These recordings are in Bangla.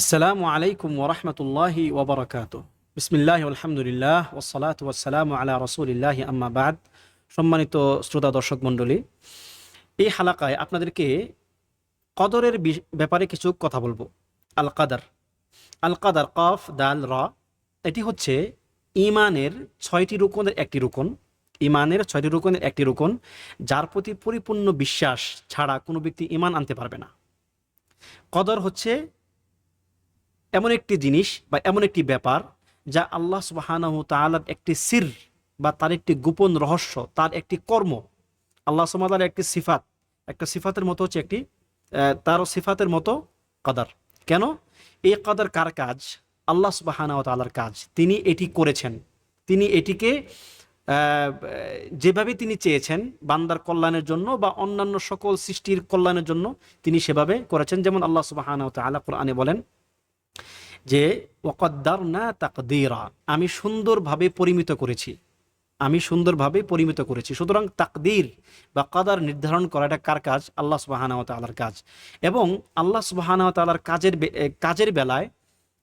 আসসালামু আলাইকুম ওরহমতুল্লাহি ওবরাকাত বিসমিল্লাহ আলহামদুলিল্লাহ ওসালাত ওয়াসালাম আলা রসুলিল্লাহ আম্মা বাদ। সম্মানিত শ্রোতা দর্শক মণ্ডলী, এই হালাকায় আপনাদেরকে কদরের ব্যাপারে কিছু কথা বলব। আল কাদার আল কাদার কফ, দাল, র, এটি হচ্ছে ইমানের ছয়টি রুকনের একটি রুকন। ইমানের ছয়টি রুকনের একটি রুকন, যার প্রতি পরিপূর্ণ বিশ্বাস ছাড়া কোনো ব্যক্তি ইমান আনতে পারবে না। কদর হচ্ছে এমন একটি জিনিস বা এমন একটি ব্যাপার যা আল্লাহ সুবাহানাহু তাআলার একটি সির বা তার একটি গোপন রহস্য তার একটি কর্ম আল্লাহ সুমাতার একটি সিফাত। একটা সিফাতের মতো হচ্ছে একটি আহ, তার সিফাতের মতো কদার। কেন? এই কদার কার কাজ? আল্লাহ সুবাহানাহু তালার কাজ। তিনি এটি করেছেন। তিনি এটিকে যেভাবে তিনি চেয়েছেন বান্দার কল্যাণের জন্য বা অন্যান্য সকল সৃষ্টির কল্যাণের জন্য তিনি সেভাবে করেছেন। যেমন আল্লাহ সুবাহানাহু তাআলা কোরআনে বলেন যে ওকদ্দার না তাকদিরা আমি সুন্দরভাবে পরিমিত করেছি। আমি সুন্দরভাবে পরিমিত করেছি। সুতরাং তাকদির বা কাদার নির্ধারণ করা এটা কার কাজ? আল্লাহ সুবাহানাও তালার কাজ। এবং আল্লাহ সুবাহানাও তালার কাজের কাজের বেলায়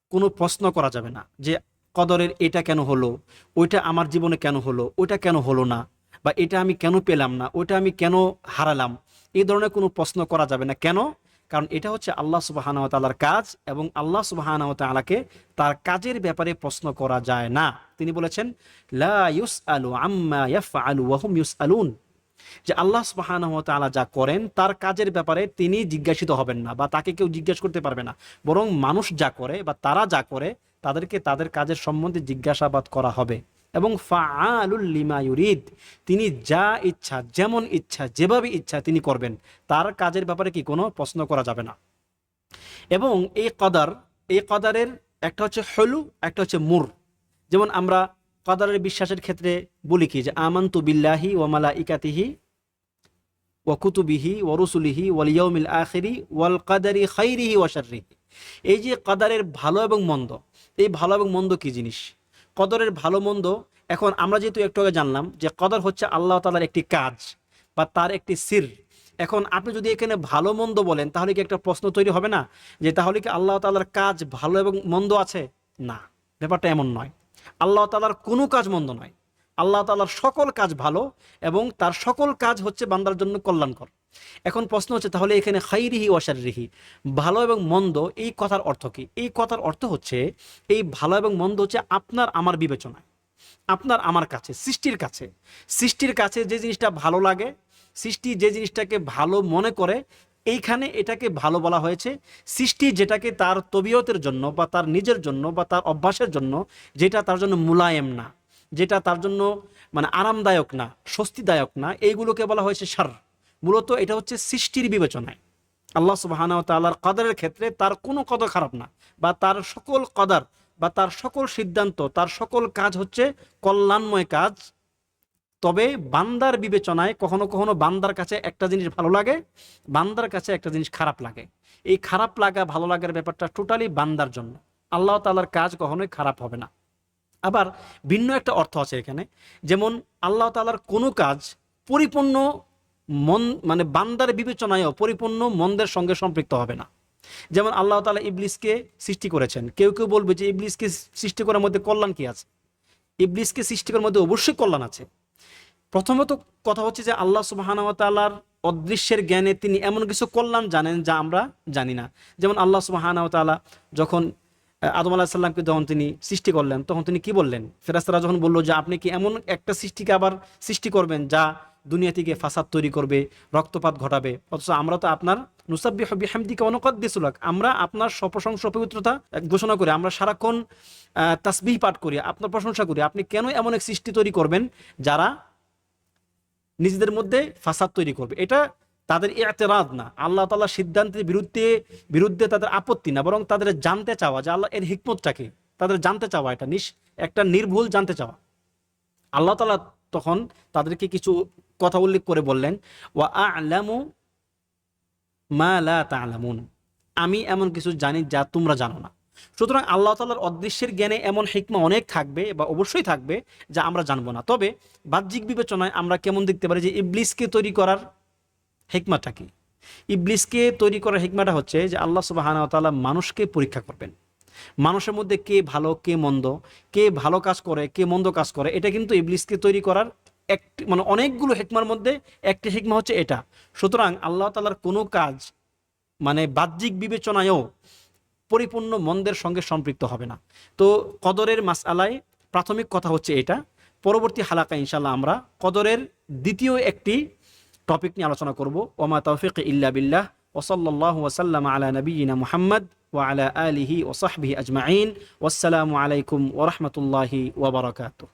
কোনো প্রশ্ন করা যাবে না যে, কদরের এটা কেন হলো? ওইটা আমার জীবনে কেন হলো? ওইটা কেন হলো না? বা এটা আমি কেন পেলাম না? ওইটা আমি কেন হারালাম? এই ধরনের কোনো প্রশ্ন করা যাবে না। কেন? কারণ এটা হচ্ছে আল্লাহ সুবাহানাও তালার কাজ এবং আল্লাহ সুবাহানাও তালাকে তার কাজের ব্যাপারে প্রশ্ন করা যায় না। তিনি বলেছেন, লা ইউস আলু আলু ওয়াহুম ইউস আলুন যে আল্লাহ তাআলা যা করেন, তার কাজের ব্যাপারে তিনি জিজ্ঞাসিত হবেন না বা তাকে কেউ জিজ্ঞেস করতে পারবে না। বরং মানুষ যা করে বা তারা যা করে, তাদেরকে তাদের কাজের সম্বন্ধে জিজ্ঞাসাবাদ করা হবে। এবং লিমা ইউরিদ, তিনি যা ইচ্ছা, যেমন ইচ্ছা, যেভাবে ইচ্ছা তিনি করবেন। তার কাজের ব্যাপারে কি কোনো প্রশ্ন করা যাবে না। এবং এই কদার, এই কদারের একটা হচ্ছে হলু, একটা হচ্ছে মুর। যেমন আমরা কদারের বিশ্বাসের ক্ষেত্রে বলি কি যে, আমান্তু বিল্লাহি ও মালা ইকাতিহি ও কুতুবিহি ও রসুলিহি ওয়াল ইয়ৌমিল আখিরি ওয়াল কাদারি খাইরিহি ওয়াশারিহি এই যে কদারের ভালো এবং মন্দ, এই ভালো এবং মন্দ কি জিনিস? কদরের ভালো মন্দ, এখন আমরা যেহেতু একটু আগে জানলাম যে কদর হচ্ছে আল্লাহ তালার একটি কাজ বা তার একটি সির। এখন আপনি যদি এখানে ভালো মন্দ বলেন, তাহলে কি একটা প্রশ্ন তৈরি হবে না? যে তাহলে কি আল্লাহ তালার কাজ ভালো এবং মন্দ আছে? না, ব্যাপারটা এমন নয়। আল্লাহ তালার কোনো কাজ মন্দ নয়। আল্লাহ তালার সকল কাজ ভালো এবং তার সকল কাজ হচ্ছে বান্দার জন্য কল্যাণকর। এখন প্রশ্ন হচ্ছে, তাহলে এখানে খাইরিহি ওয়াশারিহি ভালো এবং মন্দ, এই কথার অর্থ কি? এই কথার অর্থ হচ্ছে, এই ভালো এবং মন্দ হচ্ছে আপনার আমার বিবেচনায়, আপনার আমার কাছে, সৃষ্টির কাছে। সৃষ্টির কাছে যে জিনিসটা ভালো লাগে, সৃষ্টি যে জিনিসটাকে ভালো মনে করে, এইখানে এটাকে ভালো বলা হয়েছে। সৃষ্টি যেটাকে তার তবিয়তের জন্য বা তার নিজের জন্য বা তার অভ্যাসের জন্য, যেটা তার জন্য মুলায়েম না, যেটা তার জন্য মানে আরামদায়ক না, স্বস্তিদায়ক না, এইগুলোকে বলা হয়েছে সার মূলত এটা হচ্ছে সৃষ্টির বিবেচনায়। আল্লাহ সুবাহানা তাল্লাহর কদরের ক্ষেত্রে তার কোনো কদর খারাপ না বা তার সকল কদর বা তার সকল সিদ্ধান্ত, তার সকল কাজ হচ্ছে কল্যাণময় কাজ। তবে বান্দার বিবেচনায় কখনো কখনো বান্দার কাছে একটা জিনিস ভালো লাগে, বান্দার কাছে একটা জিনিস খারাপ লাগে। এই খারাপ লাগা, ভালো লাগার ব্যাপারটা টোটালি বান্দার জন্য। আল্লাহ তালার কাজ কখনোই খারাপ হবে না। আবার ভিন্ন একটা অর্থ আছে এখানে। যেমন আল্লাহ তালার কোনো কাজ পরিপূর্ণ মন মানে বান্দার বিবেচনায়ও পরিপূর্ণ মন্দের সঙ্গে সম্পৃক্ত হবে না। যেমন আল্লাহ তালা ইবলিসকে সৃষ্টি করেছেন। কেউ কেউ বলবে যে ইবলিসকে সৃষ্টি করার মধ্যে কল্যাণ কি আছে? ইবলিসকে সৃষ্টি করার মধ্যে অবশ্যই কল্যাণ আছে। প্রথমত কথা হচ্ছে যে আল্লাহ সুবাহানাওতালার অদৃশ্যের জ্ঞানে তিনি এমন কিছু কল্যাণ জানেন যা আমরা জানি না। যেমন আল্লাহ সুবাহানাওতালা যখন আদম আলাহ সাল্লামকে যখন তিনি সৃষ্টি করলেন, তখন তিনি কি বললেন? ফেরাস্তারা যখন বলল যে আপনি কি এমন একটা সৃষ্টিকে আবার সৃষ্টি করবেন যা দুনিয়া থেকে ফাসাদ তৈরি করবে, রক্তপাত ঘটাবে। অথচ আমরা তো আপনার নুসাব্বি হবি হামদিকে অনুকদ্দিসুলাক আমরা আপনার সপ্রশংসা, পবিত্রতা ঘোষণা করি। আমরা সারাক্ষণ তাসবিহ পাঠ করি, আপনার প্রশংসা করি। আপনি কেন এমন এক সৃষ্টি তৈরি করবেন যারা নিজেদের মধ্যে ফাসাদ তৈরি করবে? এটা তাদের এতেরাদ না। আল্লাহ তাল্লাহ সিদ্ধান্তের বিরুদ্ধে বিরুদ্ধে তাদের আপত্তি না, বরং তাদের জানতে চাওয়া যে আল্লাহ এর হিকমতটা কি তাদের জানতে চাওয়া এটা। নিস একটা নির্ভুল জানতে চাওয়া। আল্লাহ তালা তখন তাদেরকে কিছু কথা উল্লেখ করে বললেন, ওয়া আলামু মা লা তালামুন। আমি এমন কিছু জানি যা তোমরা জানো না। সুতরাং আল্লাহ তালার অদৃশ্যের জ্ঞানে এমন হিকমা অনেক থাকবে বা অবশ্যই থাকবে যা আমরা জানব না। তবে বাহ্যিক বিবেচনায় আমরা কেমন দেখতে পারি যে ইবলিসকে তৈরি করার হেকমাটা কি? ইবলিসকে তৈরি করার হিকমাটা হচ্ছে যে আল্লাহ সুবাহানা তাআলা মানুষকে পরীক্ষা করবেন। মানুষের মধ্যে কে ভালো, কে মন্দ, কে ভালো কাজ করে, কে মন্দ কাজ করে, এটা কিন্তু ইবলিসকে তৈরি করার একটি মানে অনেকগুলো হেকমার মধ্যে একটি হেকমা হচ্ছে এটা সুতরাং আল্লাহ তালার কোনো কাজ মানে বাহ্যিক বিবেচনায়ও পরিপূর্ণ মন্দের সঙ্গে সম্পৃক্ত হবে না তো কদরের মাস আলায় প্রাথমিক কথা হচ্ছে এটা পরবর্তী হালাকা ইনশাল্লাহ আমরা কদরের দ্বিতীয় একটি টপিক নিয়ে আলোচনা করব ওমা তৌফিক ইল্লা বিল্লাহ ওসল্লাহ ওসাল্লাম আলা নবীনা মুহাম্মদ وعلى آله وصحبه أجمعين والسلام عليكم ورحمة الله وبركاته